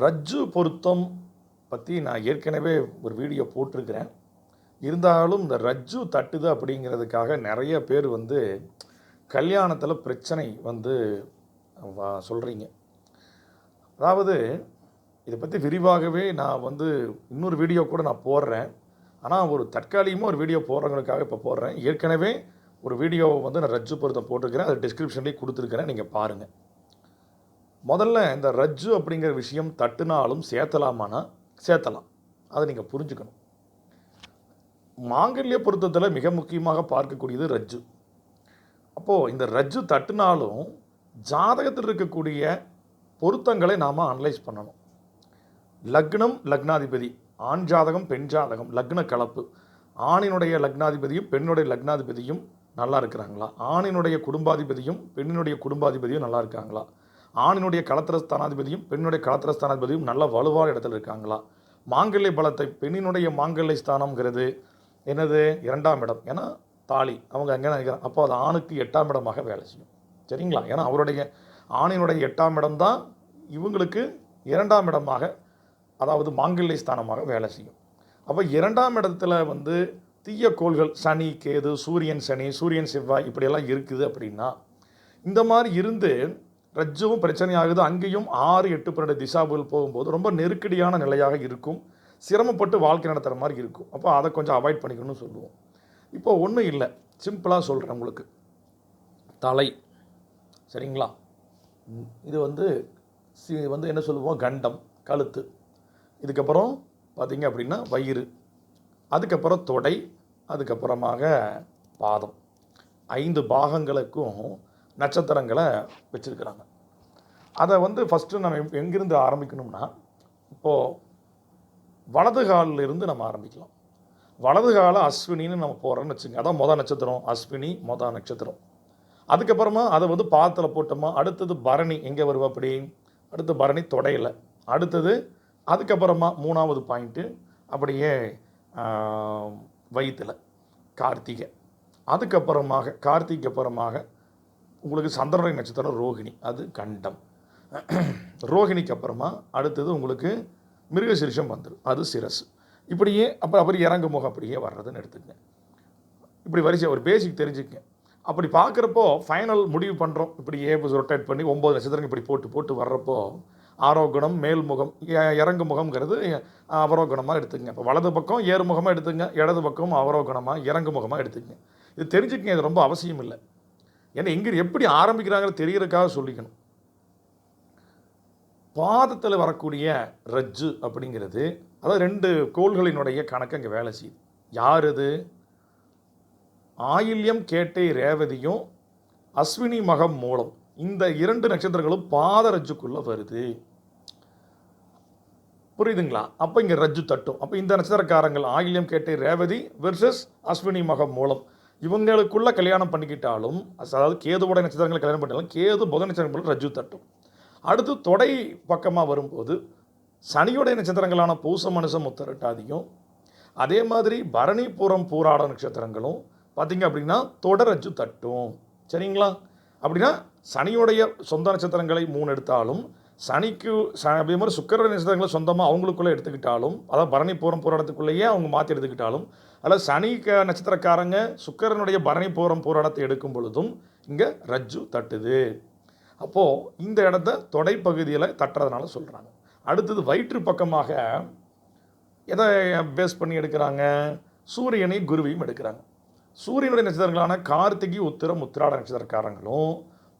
ரஜ்ஜு பொருத்தம் பற்றி நான் ஏற்கனவே ஒரு வீடியோ போட்டிருக்கிறேன். இருந்தாலும் இந்த ரஜ்ஜு தட்டுது அப்படிங்கிறதுக்காக நிறைய பேர் வந்து கல்யாணத்தில் பிரச்சனை வந்து சொல்கிறீங்க அதாவது இதை பற்றி விரிவாகவே நான் வந்து இன்னொரு வீடியோ கூட நான் போடுறேன். ஆனால் ஒரு தற்காலிகமாக ஒரு வீடியோ போடுறவங்களுக்காக இப்போ போடுறேன். ஏற்கனவே ஒரு வீடியோவை வந்து நான் ரஜ்ஜு பொருத்தம் போட்டிருக்கிறேன். அது டிஸ்கிரிப்ஷன்லேயே கொடுத்துருக்கிறேன். நீங்கள் பாருங்கள் முதல்ல இந்த ரஜ்ஜு அப்படிங்கிற விஷயம் தட்டுனாலும் சேர்த்தலாமானா? சேர்த்தலாம். அதை நீங்கள் புரிஞ்சுக்கணும். மாங்கல்ய பொருத்தத்தில் மிக முக்கியமாக பார்க்கக்கூடியது ரஜ்ஜு. அப்போது இந்த ரஜ்ஜு தட்டுனாலும் ஜாதகத்தில் இருக்கக்கூடிய பொருத்தங்களை நாம் அனலைஸ் பண்ணணும். லக்னம் லக்னாதிபதி ஆண் ஜாதகம் பெண் ஜாதகம் லக்ன கலப்பு. ஆணினுடைய லக்னாதிபதியும் பெண்ணுடைய லக்னாதிபதியும் நல்லா இருக்கிறாங்களா? ஆணினுடைய குடும்பாதிபதியும் பெண்ணினுடைய குடும்பாதிபதியும் நல்லா இருக்காங்களா? ஆணினுடைய களத்திர ஸ்தானாதிபதியும் பெண்ணுடைய களத்திர ஸ்தானாதிபதியும் நல்ல வலுவான இடத்துல இருக்காங்களா? மாங்கல்ய பலத்தை பெண்ணினுடைய மாங்கல்ய ஸ்தானம்ங்கிறது என்னது? இரண்டாம் இடம். ஏன்னா தாலி. அவங்க அங்கே நினைக்கிறாங்க? அப்போ அது ஆணுக்கு எட்டாம் இடமாக வேலை செய்யும். சரிங்களா? ஏன்னா அவருடைய ஆணினுடைய எட்டாம் இடம் தான் இவங்களுக்கு இரண்டாம் இடமாக அதாவது மாங்கல்ய ஸ்தானமாக வேலை செய்யும். அப்போ இரண்டாம் இடத்துல வந்து தீய கோள்கள் சனி கேது சூரியன் சனி சூரியன் செவ்வாய் இப்படியெல்லாம் இருக்குது அப்படின்னா இந்த மாதிரி இருந்து ரஜ்ஜுவும் பிரச்சனையாகுது. அங்கேயும் ஆறு எட்டு பன்னெண்டு திசாபுகள் போகும்போது ரொம்ப நெருக்கடியான நிலையாக இருக்கும். சிரமப்பட்டு வாழ்க்கை நடத்துகிற மாதிரி இருக்கும். அப்போ அதை கொஞ்சம் அவாய்ட் பண்ணிக்கணும்னு சொல்லுவோம். இப்போ ஒன்றும் இல்லை. சிம்பிளாக சொல்கிறேன் உங்களுக்கு. தலை. சரிங்களா? இது வந்து சி வந்து என்ன சொல்லுவோம்? கண்டம் கழுத்து. இதுக்கப்புறம் பார்த்தீங்க அப்படின்னா வயிறு. அதுக்கப்புறம் தொடை. அதுக்கப்புறமாக பாதம். ஐந்து பாகங்களுக்கும் நட்சத்திரங்களை வச்சுருக்கிறாங்க. அதை வந்து ஃபஸ்ட்டு நம்ம எங்கேருந்து எங்கிருந்து ஆரம்பிக்கணும்னா இப்போது வலது காலில் இருந்து நம்ம ஆரம்பிக்கலாம். வலது கால அஸ்வினின்னு நம்ம போகிறோம்னு வச்சுங்க அதான் மொதல் நட்சத்திரம் அஸ்வினி மொதல் நட்சத்திரம். அதுக்கப்புறமா அதை வந்து பாத்தில் போட்டோமா அடுத்தது பரணி எங்கே வருவா அப்படி? அடுத்து பரணி தொடையில். அடுத்தது அதுக்கப்புறமா மூணாவது பாயிண்ட்டு அப்படியே வயிற்றில் கார்த்திகை. அதுக்கப்புறமாக கார்த்திகை அப்புறமாக உங்களுக்கு சந்திரனுடைய நட்சத்திரம் ரோகிணி. அது கண்டம். ரோகிணிக்கு அப்புறமா அடுத்தது உங்களுக்கு மிருகசிரிஷம் வந்துடும் அது சிரஸ் இப்படியே அப்புறம் அப்புறம் இறங்கு முகம் அப்படியே வர்றதுன்னு எடுத்துக்கங்க. இப்படி வரிசை ஒரு பேசிக் தெரிஞ்சுக்கங்க. அப்படி பார்க்குறப்போ ஃபைனல் முடிவு பண்ணுறோம் இப்படி ஏ ரொட்டேட் பண்ணி ஒம்பது நட்சத்திரம் இப்படி போட்டு போட்டு வர்றப்போ ஆரோக்கணம் மேல்முகம் இ- இறங்கு முகம்ங்கிறது அவரோகணமாக எடுத்துக்கங்க. இப்போ வலது பக்கம் ஏறுமுகமாக எடுத்துங்க இடது பக்கம் அவரோகணமாக இறங்கு முகமாக எடுத்துக்கங்க. இது தெரிஞ்சுக்கங்க இது ரொம்ப அவசியம் இல்லை ஏன்னா எங்கே எப்படி ஆரம்பிக்கிறாங்கன்னு தெரியறதுக்காக சொல்லிக்கணும். பாதத்தில் வரக்கூடிய ரஜ்ஜு அப்படிங்கிறது அதாவது ரெண்டு கோள்களினுடைய கணக்கு அங்கே வேலை செய்யுது. யார் அது? ஆயில்யம் கேட்டை ரேவதியும் அஸ்வினி மகம் மூலம். இந்த இரண்டு நட்சத்திரங்களும் பாத ரஜ்ஜுக்குள்ளே வருது. புரியுதுங்களா? அப்போ இங்கே ரஜ்ஜு தட்டும். அப்போ இந்த நட்சத்திரக்காரங்கள் ஆயில்யம் கேட்டை ரேவதி வெர்சஸ் அஸ்வினி மகம் மூலம். இவங்களுக்குள்ள கல்யாணம் பண்ணிக்கிட்டாலும் அதாவது கேதுவோட நட்சத்திரங்களை கல்யாணம் பண்ணிட்டாலும் கேது புத நட்சத்திரம் ரஜ்ஜு தட்டும். அடுத்து தொடை பக்கமாக வரும்போது சனியுடைய நட்சத்திரங்களான பூச மனுஷம் முத்தரட்டாதியும் அதே மாதிரி பரணிபுரம் பூராட நட்சத்திரங்களும் பார்த்தீங்க அப்படின்னா தொடரஜ்ஜு தட்டும். சரிங்களா? அப்படின்னா சனியுடைய சொந்த நட்சத்திரங்களை மூணு எடுத்தாலும் சனிக்கு ச அதே மாதிரி சுக்கர நட்சத்திரங்களை சொந்தமாக அவங்களுக்குள்ளே எடுத்துக்கிட்டாலும் அதாவது பரணி பூரம் போராட்டத்துக்குள்ளேயே அவங்க மாற்றி எடுத்துக்கிட்டாலும் அதில் சனி க நட்சத்திரக்காரங்க சுக்கரனுடைய பரணி பூரம் போராட்டத்தை எடுக்கும் பொழுதும் இங்கே ரஜ்ஜு தட்டுது. அப்போது இந்த இடத்த தொடைப்பகுதியில் தட்டுறதுனால சொல்கிறாங்க அடுத்தது வயிற்று பக்கமாக எதை பேஸ் பண்ணி எடுக்கிறாங்க? சூரியனை குருவையும் எடுக்கிறாங்க. சூரியனுடைய நட்சத்திரங்களான கார்த்திகை உத்திரம் உத்திராட நட்சத்திரக்காரங்களும்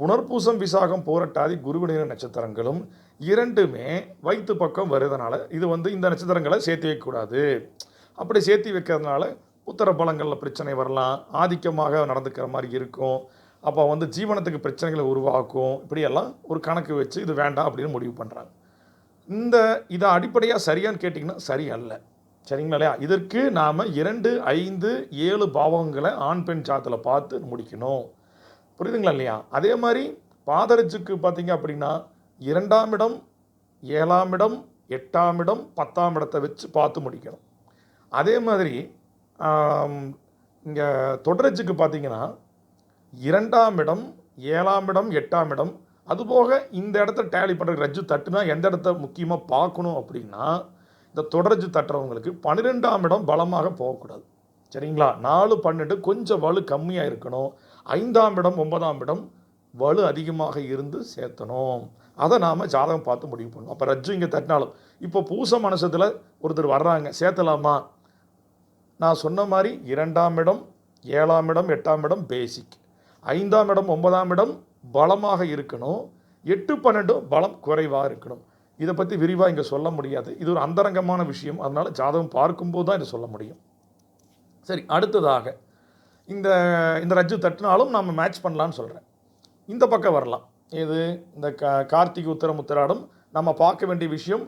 புனர்பூசம் விசாகம் போரட்டாதி குருவினுடைய நட்சத்திரங்களும் இரண்டுமே வயிற்று பக்கம் வருதுனால இது வந்து இந்த நட்சத்திரங்களை சேர்த்து வைக்கக்கூடாது. அப்படி சேர்த்து வைக்கிறதுனால உத்தர பலங்களில் பிரச்சனை வரலாம் ஆதிக்கமாக நடந்துக்கிற மாதிரி இருக்கும். அப்போ வந்து ஜீவனத்துக்கு பிரச்சனைகளை உருவாக்கும். இப்படியெல்லாம் ஒரு கணக்கு வச்சு இது வேண்டாம் அப்படின்னு முடிவு பண்ணுறாங்க இந்த இதை அடிப்படையாக சரியான்னு கேட்டிங்கன்னா சரி அல்ல. சரிங்களா இல்லையா? இதற்கு நாம் இரண்டு ஐந்து ஏழு பாவங்களை ஆண் பெண் சாத்தில் பார்த்து முடிக்கணும். புரியுதுங்களா இல்லையா? அதே மாதிரி பாதரஜுக்கு பார்த்தீங்க அப்படின்னா இரண்டாம் இடம் ஏழாம் இடம் எட்டாம் இடம் பத்தாம் இடத்தை வச்சு பார்த்து முடிக்கணும். அதே மாதிரி இங்கே தொடரஜுக்கு பார்த்தீங்கன்னா இரண்டாம் இடம் ஏழாம் இடம் எட்டாம் இடம் அதுபோக இந்த இடத்த டேலி பண்ணுற ரஜ்ஜு தட்டுனா எந்த இடத்த முக்கியமாக பார்க்கணும் அப்படின்னா இந்த தொடர்ஜு தட்டுறவங்களுக்கு பன்னிரெண்டாம் இடம் பலமாக போகக்கூடாது. சரிங்களா? நாலு பன்னெண்டு கொஞ்சம் வலு கம்மியாக இருக்கணும். ஐந்தாம் இடம் ஒன்பதாம் இடம் வலு அதிகமாக இருந்து சேர்த்தணும். அதை நாம் ஜாதகம் பார்த்து முடிவு பண்ணணும். அப்போ ரஜ்ஜு இங்கே தட்டினாலும் இப்போ பூச மனசத்தில் ஒருத்தர் வர்றாங்க சேர்த்தலாமா? நான் சொன்ன மாதிரி இரண்டாம் இடம் ஏழாம் இடம் எட்டாம் இடம் பேசிக் ஐந்தாம் இடம் ஒன்பதாம் இடம் பலமாக இருக்கணும். எட்டு பன்னெண்டும் பலம் குறைவாக இருக்கணும். இதை பற்றி விரிவாக இங்கே சொல்ல முடியாது. இது ஒரு அந்தரங்கமான விஷயம். அதனால் ஜாதகம் பார்க்கும்போது தான் இதை சொல்ல முடியும். சரி அடுத்ததாக. இந்த இந்த ரஜ்ஜு தட்டினாலும் நம்ம மேட்ச் பண்ணலான்னு சொல்கிறேன் இந்த பக்கம் வரலாம். இது இந்த க கார்த்திகை உத்தரம் உத்திராடம் நம்ம பார்க்க வேண்டிய விஷயம்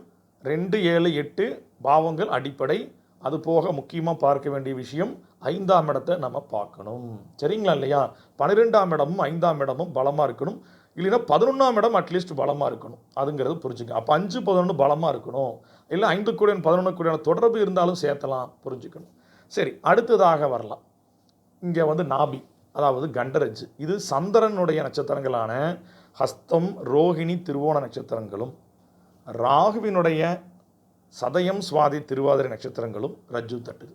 ரெண்டு ஏழு எட்டு பாவங்கள் அடிப்படை. அது போக முக்கியமாக பார்க்க வேண்டிய விஷயம் ஐந்தாம் இடத்தை நம்ம பார்க்கணும். சரிங்களா இல்லையா? பன்னிரெண்டாம் இடமும் ஐந்தாம் இடமும் பலமாக இருக்கணும். இல்லைன்னா பதினொன்றாம் இடம் அட்லீஸ்ட் பலமாக இருக்கணும். அதுங்கிறது புரிஞ்சுக்கணும் அப்போ அஞ்சு பதினொன்று பலமாக இருக்கணும். இல்லை ஐந்து கூடிய பதினொன்று கூடியான தொடர்பு இருந்தாலும் சேர்த்தலாம். புரிஞ்சுக்கணும். சரி அடுத்ததாக வரலாம். இங்கே வந்து நாபி அதாவது கண்டரஜ். இது சந்திரனுடைய நட்சத்திரங்களான ஹஸ்தம் ரோஹிணி திருவோண நட்சத்திரங்களும் ராகுவினுடைய சதயம் சுவாதி திருவாதிரை நட்சத்திரங்களும் ரஜ்ஜு தட்டுது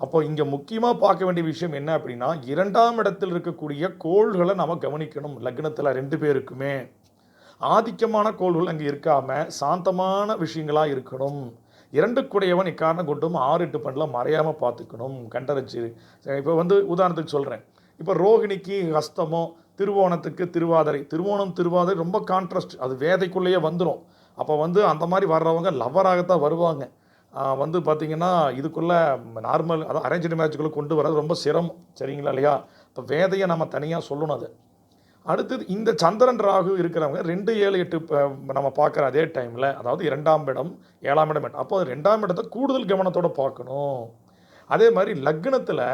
அப்போ இங்கே முக்கியமாக பார்க்க வேண்டிய விஷயம் என்ன அப்படின்னா இரண்டாம் இடத்தில் இருக்கக்கூடிய கோள்களை நம்ம கவனிக்கணும். லக்னத்தில் ரெண்டு பேருக்குமே. ஆதிக்கமான கோள்கள் அங்கே இருக்காமல் சாந்தமான விஷயங்களாக இருக்கணும். இரண்டுக்குடையவன் இக்காரணம் கொண்டும் ஆறு எட்டு பண்ணில் மறையாமல் பார்த்துக்கணும். கண்டரச்சு இப்போ வந்து உதாரணத்துக்கு சொல்கிறேன் இப்போ ரோகிணிக்கு ஹஸ்தமோ திருவோணத்துக்கு திருவாதிரை. திருவோணம் திருவாதிரை ரொம்ப கான்ட்ராஸ்ட் அது வேதைக்குள்ளேயே வந்துடும் அப்போ வந்து அந்த மாதிரி வர்றவங்க லவ்வராகத்தான் வருவாங்க. வந்து பார்த்திங்கன்னா இதுக்குள்ளே நார்மல் அதாவது அரேஞ்ச் மேட்சுக்குள்ளே கொண்டு வர்றது ரொம்ப சிரமம். சரிங்களா இல்லையா? இப்போ வேதையை நம்ம தனியாக சொல்லணும் அது. அடுத்தது இந்த சந்திரன் ராகு இருக்கிறவங்க ரெண்டு ஏழு எட்டு நம்ம பார்க்குற அதே டைமில் அதாவது இரண்டாம் இடம் ஏழாம் இடம் அப்போ ரெண்டாம் இடத்தை கூடுதல் கவனத்தோடு பார்க்கணும். அதே மாதிரி லக்னத்தில்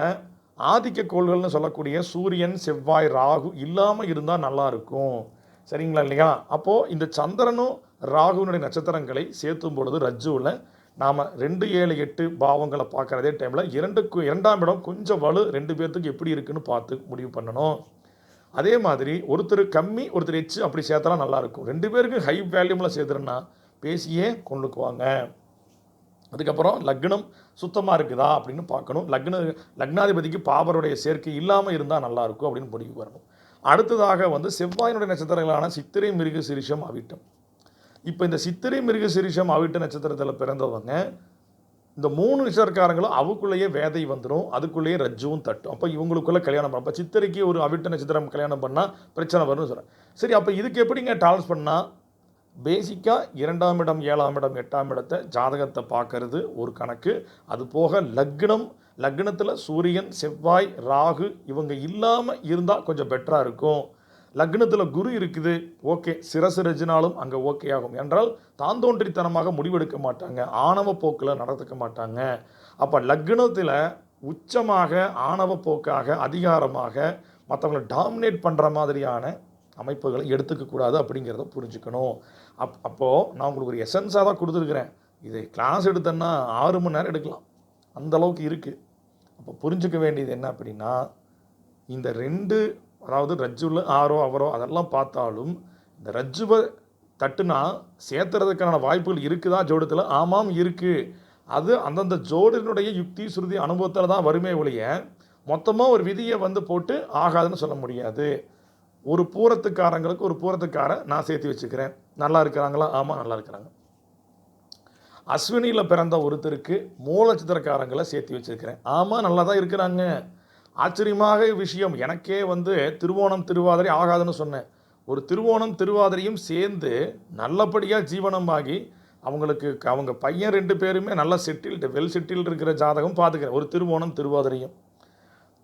ஆதிக்க கோள்கள்னு சொல்லக்கூடிய சூரியன் செவ்வாய் ராகு இல்லாமல் இருந்தால் நல்லாயிருக்கும் சரிங்களா இல்லையா? அப்போது இந்த சந்திரனும் ராகுனுடைய நட்சத்திரங்களை சேர்த்தும் பொழுது ரஜ்ஜுவில் நாம் ரெண்டு ஏழு எட்டு பாவங்களை பார்க்குறதே டைமில் இரண்டுக்கு இரண்டாம் இடம் கொஞ்சம் வலு ரெண்டு பேர்த்துக்கு எப்படி இருக்குன்னு பார்த்து முடிவு பண்ணணும். அதே மாதிரி ஒருத்தர் கம்மி ஒருத்தர் எச்சு அப்படி சேர்த்தலாம் நல்லாயிருக்கும். ரெண்டு பேருக்கும் ஹை வேல்யூமில் சேர்த்துறேன்னா பேசியே கொண்டுக்குவாங்க? அதுக்கப்புறம் லக்னம் சுத்தமாக இருக்குதா அப்படின்னு பார்க்கணும். லக்ன லக்னாதிபதிக்கு பாபருடைய சேர்க்கை இல்லாமல் இருந்தால் நல்லாயிருக்கும் அப்படின்னு முடிவு வரணும். அடுத்ததாக வந்து செவ்வாயினுடைய நட்சத்திரங்களான சித்திரை மிருக சிரிஷம் அவிட்டம். இப்போ இந்த சித்திரை மிருக சிரிஷம் அவிட்ட நட்சத்திரத்தில் பிறந்தவங்க இந்த மூணு நட்சத்திரக்காரங்களும் அவக்குள்ளேயே வேதை வந்துடும் அதுக்குள்ளேயே ரஜ்ஜுவும் தட்டும். அப்போ இவங்களுக்குள்ளே கல்யாணம் பண்ண அப்போ சித்திரைக்கு ஒரு அவிட்ட நட்சத்திரம் கல்யாணம் பண்ணால் பிரச்சனை வரும்னு சொல்கிறேன் சரி அப்போ இதுக்கு எப்படிங்க டாலன்ஸ் பண்ணால் பேசிக்காக இரண்டாம் இடம் ஏழாம் இடம் எட்டாம் இடத்தை ஜாதகத்தை பார்க்கறது ஒரு கணக்கு. அது போக லக்னம் லக்னத்தில் சூரியன் செவ்வாய் ராகு இவங்க இல்லாமல் இருந்தால் கொஞ்சம் பெட்டராக இருக்கும். லக்னத்தில் குரு இருக்குது ஓகே. சிரசு ரஜினாலும் அங்கே ஓகே ஆகும். என்றால் தாந்தோன்றித்தனமாக முடிவெடுக்க மாட்டாங்க. ஆணவ போக்கில் நடத்துக்க மாட்டாங்க. அப்போ லக்னத்தில் உச்சமாக ஆணவ போக்காக அதிகாரமாக மற்றவங்களை டாமினேட் பண்ணுற மாதிரியான அமைப்புகளை எடுத்துக்கக்கூடாது அப்படிங்கிறத புரிஞ்சுக்கணும். அப் அப்போது நான் உங்களுக்கு ஒரு எசன்ஸாக தான் கொடுத்துருக்குறேன். இது கிளாஸ் எடுத்தேன்னா ஆறு மணி நேரம் எடுக்கலாம். அந்த அளவுக்கு இருக்குது அப்போ புரிஞ்சுக்க வேண்டியது என்ன அப்படின்னா இந்த ரெண்டு அதாவது ரஜ்ஜுவில் ஆரோ அவரோ அதெல்லாம் பார்த்தாலும் இந்த ரஜ்ஜுவை தட்டுனா சேர்த்துறதுக்கான வாய்ப்புகள் இருக்குதா ஜோடத்தில்? ஆமாம் இருக்குது அது அந்தந்த ஜோடினுடைய யுக்தி சுருதி அனுபவத்தில் தான் வருமே ஒழிய மொத்தமாக ஒரு விதியை வந்து போட்டு ஆகாதுன்னு சொல்ல முடியாது. ஒரு பூரத்துக்காரங்களுக்கு ஒரு பூரத்துக்கார நான் சேர்த்து வச்சுக்கிறேன். நல்லா இருக்கிறாங்களா? ஆமாம் நல்லா இருக்கிறாங்க. அஸ்வினியில் பிறந்த ஒருத்தருக்கு மூலச்சித்திரக்காரங்களை சேர்த்து வச்சிருக்கிறேன். ஆமாம் நல்லா தான் இருக்கிறாங்க. ஆச்சரியமாக விஷயம். எனக்கே வந்து திருவோணம் திருவாதிரை ஆகாதுன்னு சொன்னேன். ஒரு திருவோணம் திருவாதிரையும் சேர்ந்து நல்லபடியாக ஜீவனமாகி அவங்களுக்கு க- அவங்க பையன் ரெண்டு பேருமே நல்லா செட்டில்டு வெல் செட்டில்டு இருக்கிற ஜாதகம் பார்த்துக்கிறேன். ஒரு திருவோணம் திருவாதிரையும்.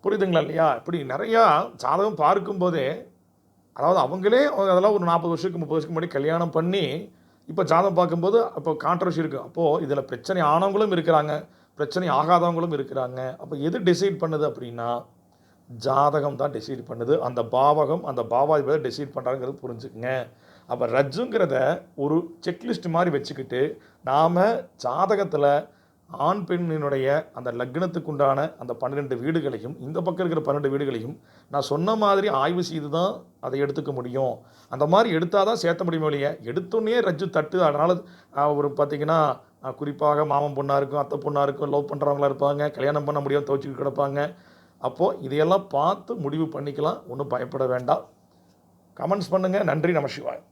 புரியுதுங்களா இல்லையா? இப்படி நிறையா ஜாதகம் பார்க்கும்போதே அதாவது அவங்களே அதெல்லாம் ஒரு நாற்பது வருஷத்துக்கு முப்பது வருஷத்துக்கு முன்னாடி கல்யாணம் பண்ணி இப்போ ஜாதகம் பார்க்கும்போது அப்போ கான்ட்ரவர்சி இருக்குது அப்போது இதில் பிரச்சனை ஆனவங்களும் இருக்கிறாங்க. பிரச்சனை ஆகாதவங்களும் இருக்கிறாங்க. அப்போ எது டிசைட் பண்ணுது அப்படின்னா ஜாதகம் தான் டிசைட் பண்ணுது. அந்த பாவகம் அந்த பாவாதிபதி டிசைட் பண்ணுறாங்கிறது புரிஞ்சுக்குங்க. அப்போ ரஜ்ஜுங்கிறத ஒரு செக்லிஸ்ட் மாதிரி வச்சுக்கிட்டு நாம் ஜாதகத்தில் ஆண் பெண்ணினுடைய அந்த லக்னத்துக்குண்டான அந்த பன்னிரெண்டு வீடுகளையும் இந்த பக்கம் இருக்கிற பன்னெண்டு வீடுகளையும் நான் சொன்ன மாதிரி ஆய்வு செய்து தான் அதை எடுத்துக்க முடியும். அந்த மாதிரி எடுத்தால் தான் சேர்த்த முடியுமோ இல்லையே எடுத்தோன்னே ரஜ்ஜு தட்டு அதனால் ஒரு பார்த்தீங்கன்னா குறிப்பாக மாமன் பொண்ணாக இருக்கும் அத்தை பொண்ணாக இருக்கும் லவ் பண்ணுறவங்களா இருப்பாங்க. கல்யாணம் பண்ண முடியாமல் துவச்சிக்கிட்டு கிடப்பாங்க. அப்போது இதையெல்லாம் பார்த்து முடிவு பண்ணிக்கலாம். ஒன்றும் பயப்பட வேண்டாம். கமெண்ட்ஸ் பண்ணுங்கள் நன்றி. நம சிவாய்.